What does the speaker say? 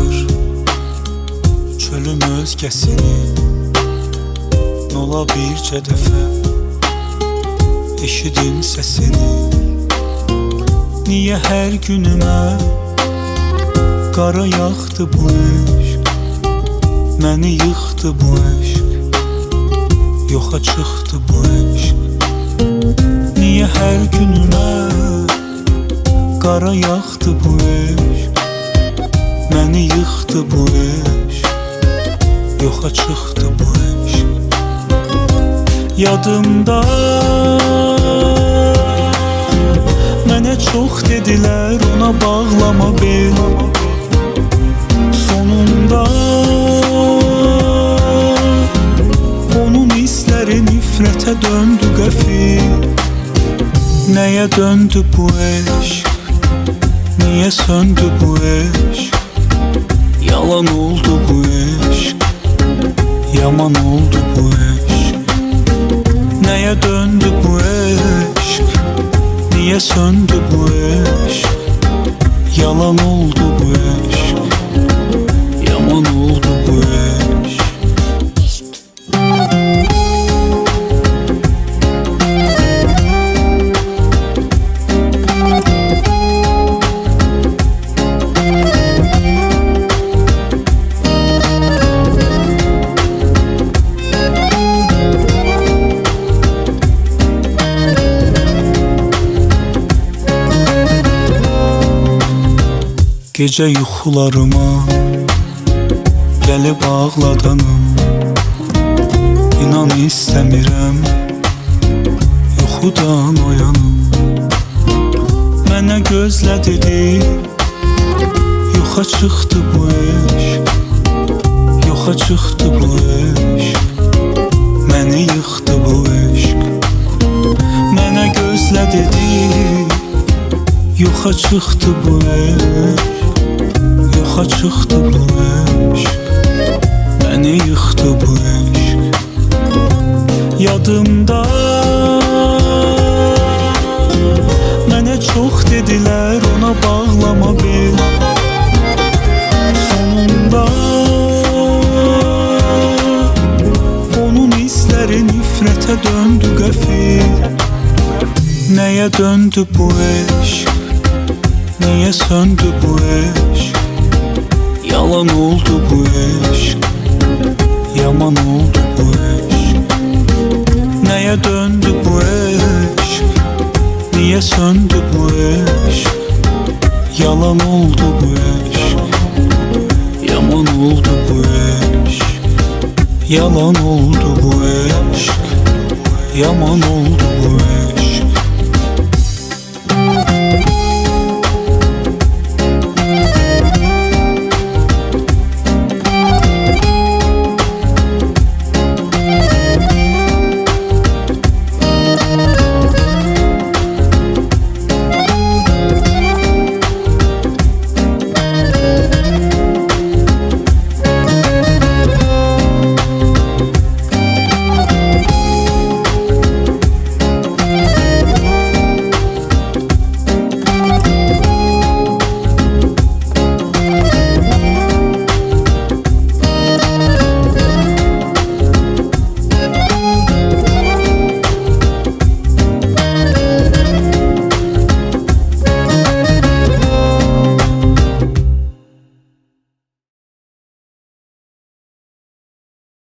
Yaxır Çölüm özgəsini Nola bircə dəfə Eşidim səsini Niyə hər günümə Qara yaxdı bu eşq Məni yıxdı bu eşq Yoxa çıxdı bu eşq Niyə hər günümə Qara yaxdı bu eşq Məni yıxdı bu eşq Yoxa çıxdı bu eşq Yadımda Mənə çox dedilər ona bağlama bel Sonunda Onun hisləri nifrətə döndü qəfil. Nəyə döndü bu eşq Niyə söndü bu eşq Yalan oldu bu eşq Yaman oldu bu eşq Nəyə döndü bu eşq Niyə söndü bu eşq Yalan oldu Gecə yuxularıma Gəlib ağladanım. İnan istəmirəm Yuxudan oyanım. Mənə gözlə dedi Yoxa çıxdı bu eşq Yoxa çıxdı bu eşq. Məni yıxdı bu eşq. Mənə gözlə dedi Yoxa çıxdı bu eşq Yoxa çıxdı bu eşq Məni yıxdı bu eşq Yadımda Mənə çox dedilər ona bağlama bel Sonunda Onun hisləri nifrətə döndü qəfil Nəyə döndü bu eşq Niye söndü bu eşk Yalan oldu bu eşk. Yaman oldu bu eşk. Neye döndü bu eşk? Niye söndü bu eşk? Yalan oldu bu eşk. Yaman oldu bu eşk. Yalan oldu bu eşk. Yaman oldu bu